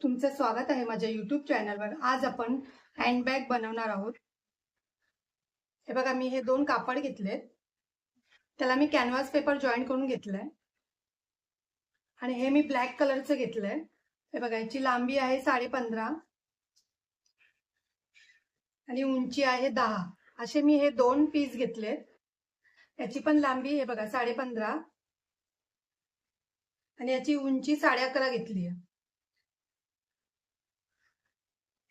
तुमचं स्वागत आहे माझ्या युट्यूब चॅनलवर आज आपण हँडबॅग बनवणार आहोत. हे बघा मी हे दोन कापड घेतले त्याला मी कॅनव्हास पेपर जॉईन करून घेतलंय. आणि हे मी ब्लॅक कलरचं घेतलंय. हे बघा याची लांबी आहे साडे पंधरा आणि उंची आहे दहा. असे मी हे दोन पीस घेतलेत. याची पण लांबी हे बघा साडे पंधरा आणि याची उंची साडे अकरा घेतली आहे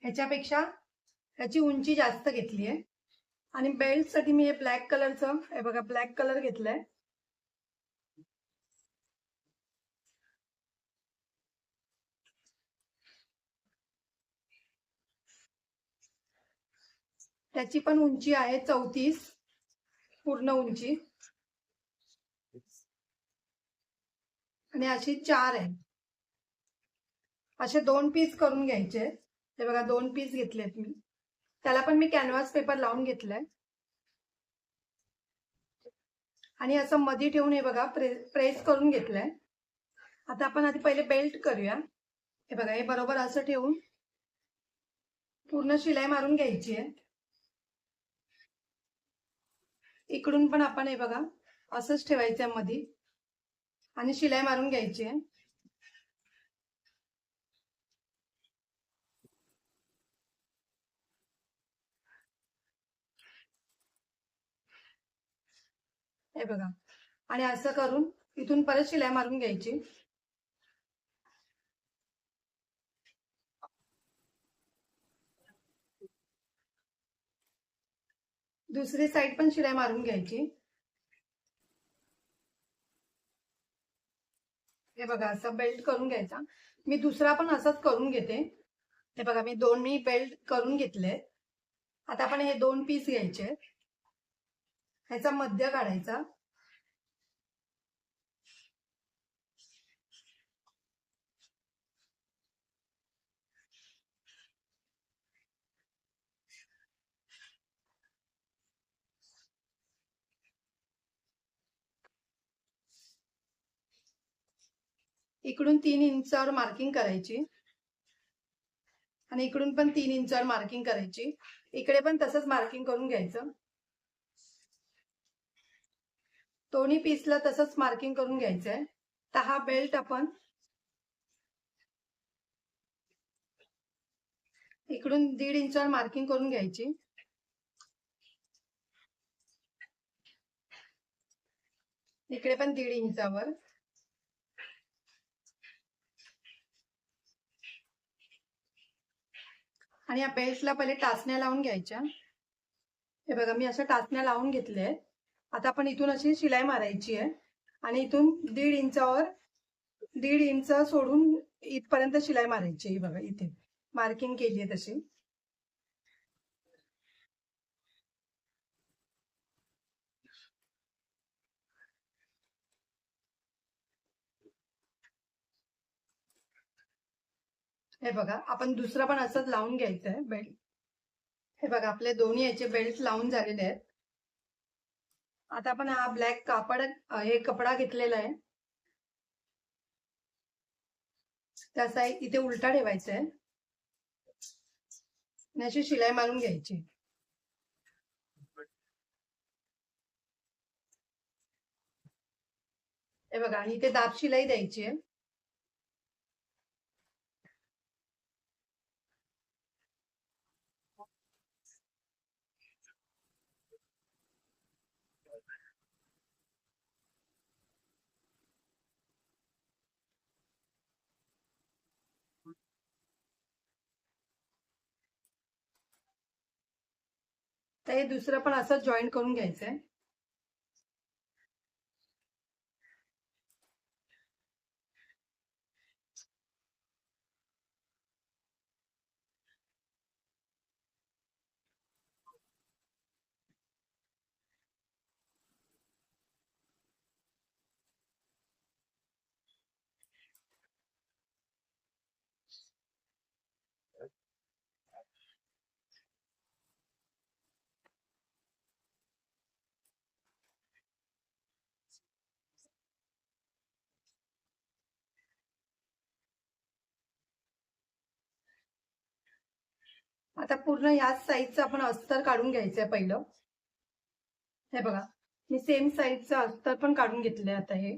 ह्याच्यापेक्षा ह्याची उंची जास्त घेतली आहे. आणि बेल्टसाठी मी हे ब्लॅक कलरचं हे बघा ब्लॅक कलर घेतलाय. त्याची पण उंची आहे चौतीस पूर्ण उंची. आणि अशी चार आहे. असे दोन पीस करून घ्यायचे. हे बघा दोन पीस घेतलेत मी. त्याला पण मी कॅनव्हास पेपर लावून घेतलाय. आणि असं मध्ये ठेवून हे बघा प्रे प्रेस करून घेतलंय. आता आपण आधी पहिले बेल्ट करूया. हे बघा हे बरोबर असं ठेवून पूर्ण शिलाई मारून घ्यायची आहे. इकडून पण आपण हे बघा असंच ठेवायचं मध्ये आणि शिलाई मारून घ्यायची आहे. हे बघा. आणि असं करून इथून परत शिलाई मारून घ्यायची. दुसरी साईड पण शिलाई मारून घ्यायची. हे बघा असं बेल्ट करून घ्यायचा. मी दुसरा पण असंच करून घेते. हे बघा मी दोन मी बेल्ट करून घेतले. आता आपण हे दोन पीस घ्यायचे. ह्याचा मध्य काढायचा. इकडून तीन इंचावर मार्किंग करायची. आणि इकडून पण तीन इंचावर मार्किंग करायची. इकडे पण तसंच मार्किंग करून घ्यायचं. दोन्ही पीसला तसंच मार्किंग करून घ्यायचंय. तर हा बेल्ट आपण इकडून दीड इंचावर मार्किंग करून घ्यायची. इकडे पण दीड इंचावर आणि या बेल्टला पहिले टाचण्या लावून घ्यायच्या. हे बघा मी अशा टाचण्या लावून घेतल्या आहेत. आता आपण इथून अशी शिलाई मारायची आहे. आणि इथून दीड इंचावर दीड इंच सोडून इथपर्यंत शिलाई मारायची आहे बघा इथे. मार्किंग केली आहे तशी. हे बघा आपण दुसरं पण असंच लावून घ्यायचं आहे बेल्ट हे बघा आपले दोन्ही याचे बेल्ट लावून झालेले आहेत. आता आपण हा ब्लॅक कापड हे कपडा घेतलेला आहे. त्याचा इथे उलटा ठेवायचा आहे. अशी शिलाई मारून घ्यायची. हे बघा आणि इथे दाब शिलाई द्यायची आहे. तर हे दुसरं पण असं जॉईन करून घ्यायचंय. आता पूर्ण ह्याच साईजचं आपण अस्तर काढून घ्यायचंय पहिलं. हे बघा मी सेम साईजचं अस्तर पण काढून घेतलंय आता हे.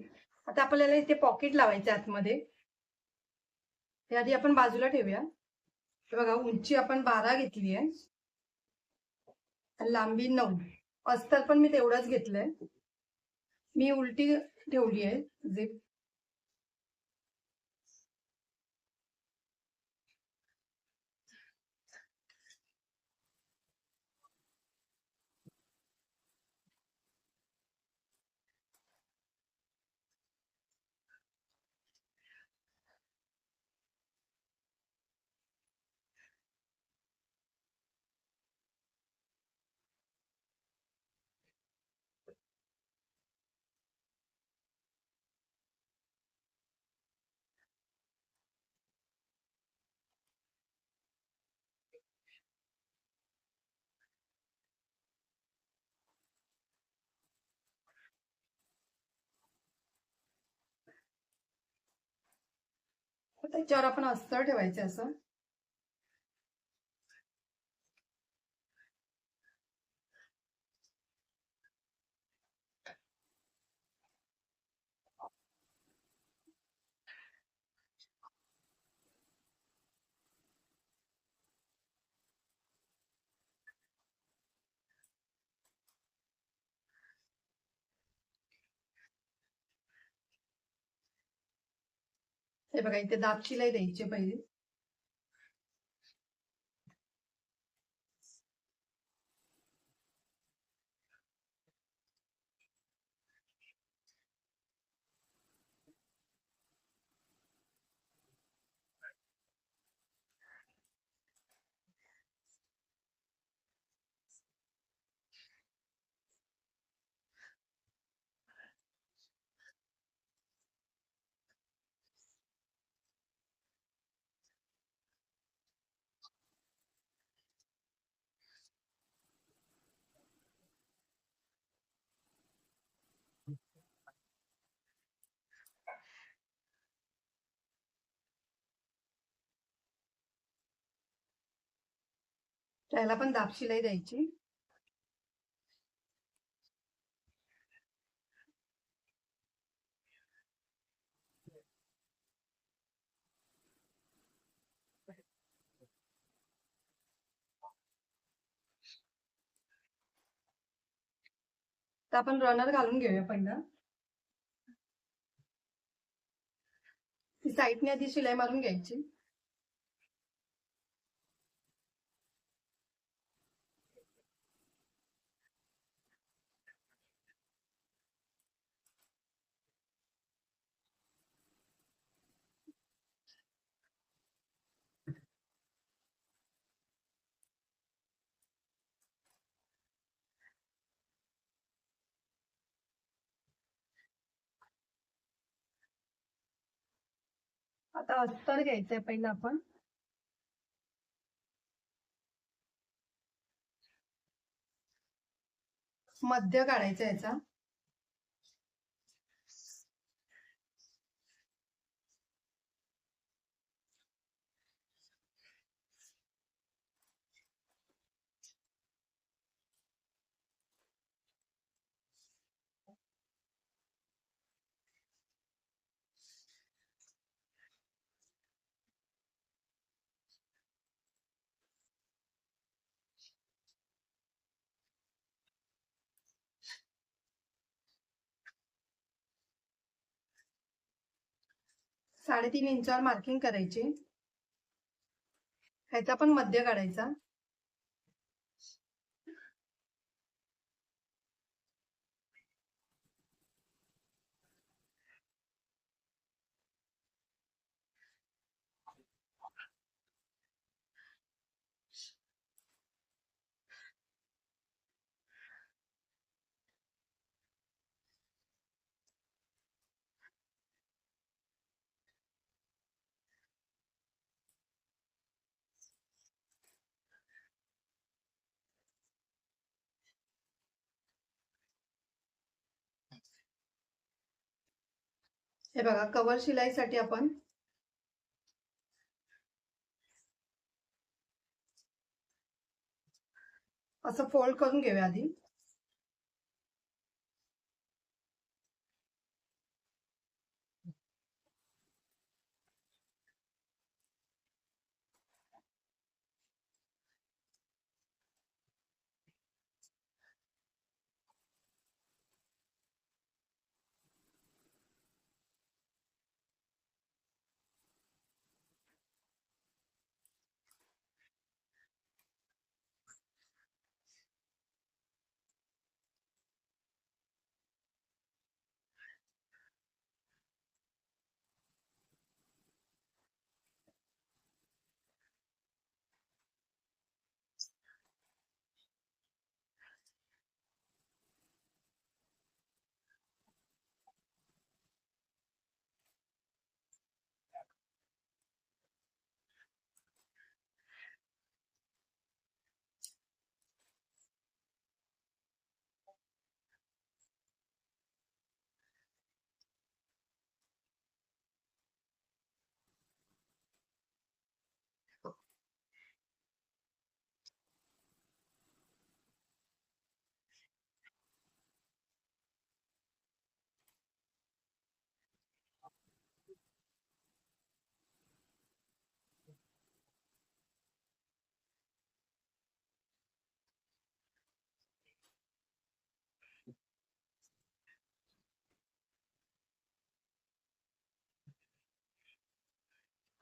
आता आपल्याला इथे पॉकेट लावायचं आतमध्ये. हे आधी आपण बाजूला ठेवूया. हे बघा उंची आपण बारा घेतली आहे. लांबी नऊ. अस्तर पण मी तेवढंच घेतलंय. मी उलटी ठेवली आहे झिप त्याच्यावर आपण अस्तर ठेवायचं असं. हे बघा इथे दाब शिलाई द्यायची पहिले. त्याला पण दाब शिलाई द्यायची. तर आपण रनर घालून घेऊया पहिला. ती साईडने आधी शिलाई मारून घ्यायची. आता अस्तर घ्यायचंय पहिलं आपण. मध्य काढायचा याचा. साडेतीन इंचावर मार्किंग करायची. ह्याचा पण मध्य काढायचा. हे बघा कवर शिलाईसाठी आपण असं फोल्ड करून घेऊया आधी.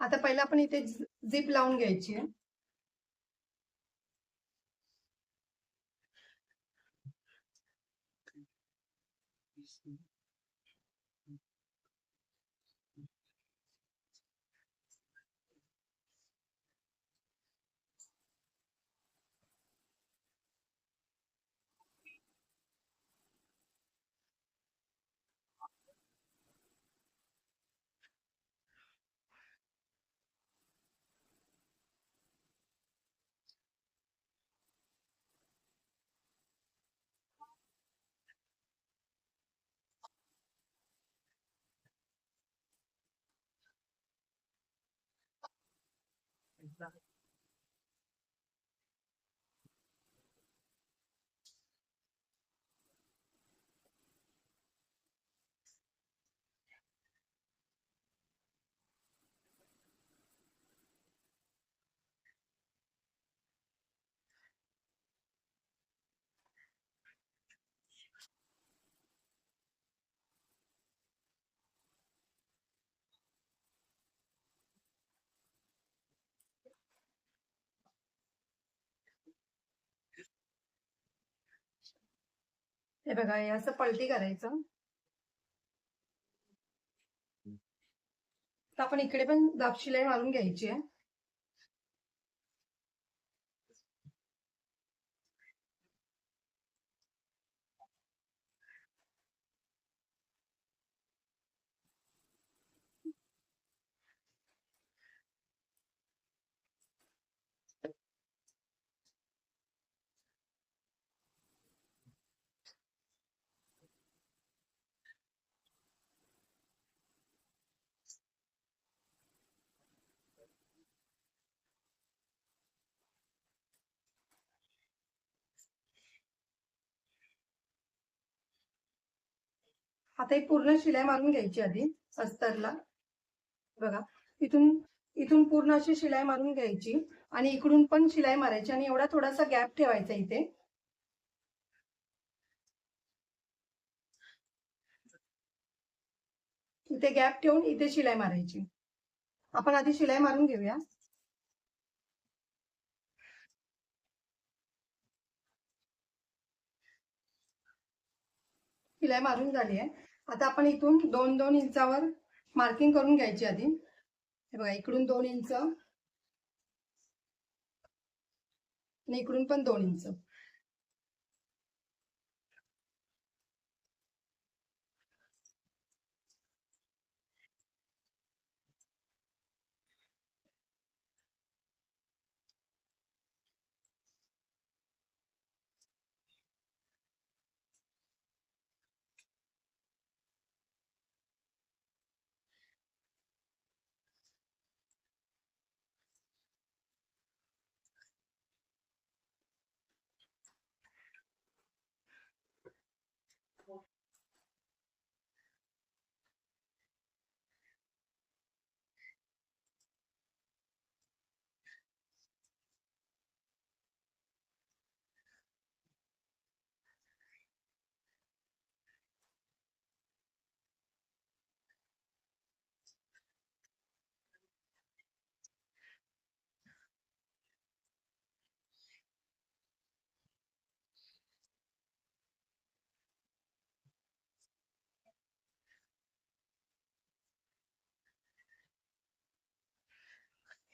आता पहिला आपण इथे झिप लावून घ्यायची आहे. varier. हे बघा हे असं पलटी करायचं. तर आपण इकडे पण दाब शिलाई मारून घ्यायची आहे. आता ही पूर्ण शिलाई मारून घ्यायची आधी अस्तरला बघा इथून इथून पूर्ण अशी शिलाई मारून घ्यायची आणि इकडून पण शिलाई मारायची आणि एवढा थोडासा गॅप ठेवायचा इथे. इथे गॅप ठेवून इथे शिलाई मारायची. आपण आधी शिलाई मारून घेऊया. शिलाई मारून झाली आहे. आता आपण इथून दोन दोन इंचावर मार्किंग करून घ्यायची आधी. हे बघा इकडून दोन इंच आणि इकडून पण दोन इंच.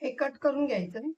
हे कट करून घ्यायचं.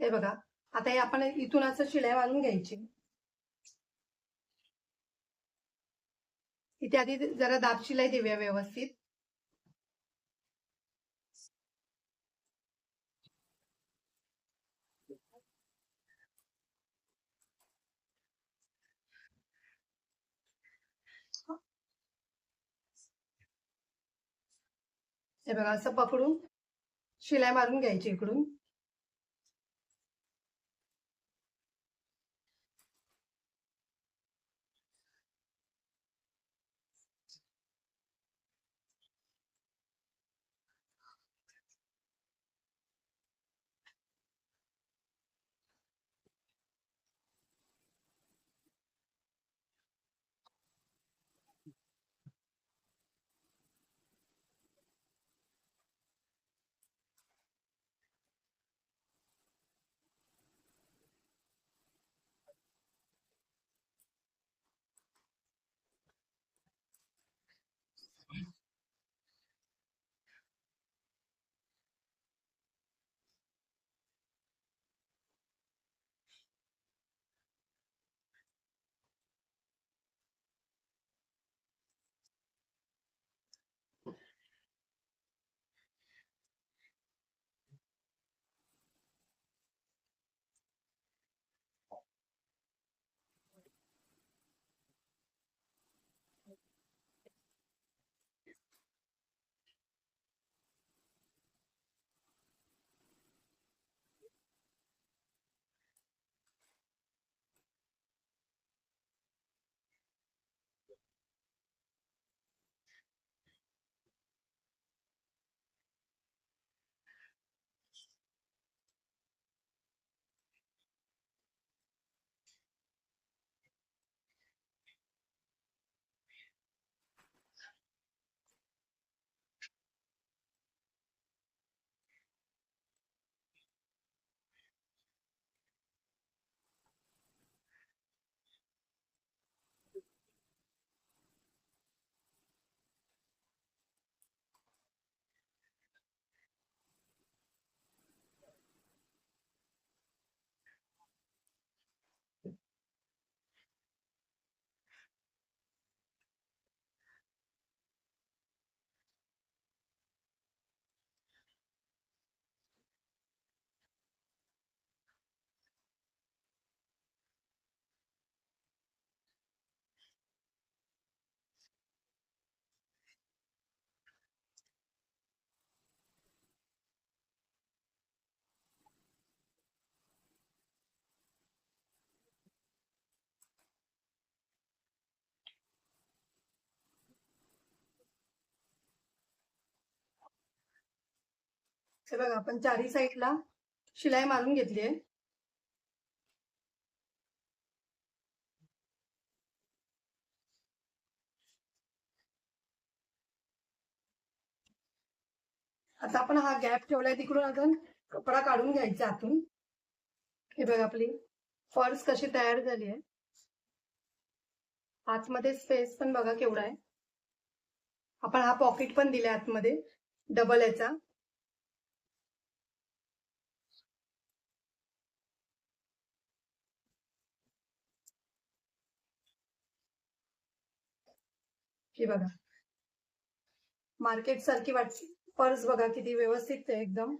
हे बघा आता हे आपण इथून असं शिळ्या मारून घ्यायची. इथे आधी जरा दाब शिलाई देऊया व्यवस्थित. हे बघा असं पकडून शिलाई मारून घ्यायची इकडून. हे बघा आपण चारी साईडला शिलाई मारून घेतली आहे. आता आपण हा गॅप ठेवलाय तिकडून अजून कपडा काढून घ्यायचा आतून. हे बघा आपली पर्स कशी तयार झाली आहे. आतमध्ये स्पेस पण बघा केवढा आहे. आपण हा पॉकेट पण दिलाय आतमध्ये डबल याचा. हे बघा. मार्केट सारखी वाटते. पर्स बघा किती व्यवस्थित आहे एकदम.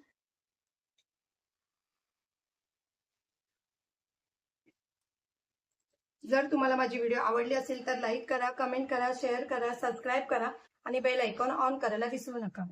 जर तुम्हाला माझी व्हिडिओ आवडली असेल तर लाईक करा कमेंट करा शेअर करा सबस्क्राईब करा आणि बेल आयकॉन ऑन करायला विसरू नका.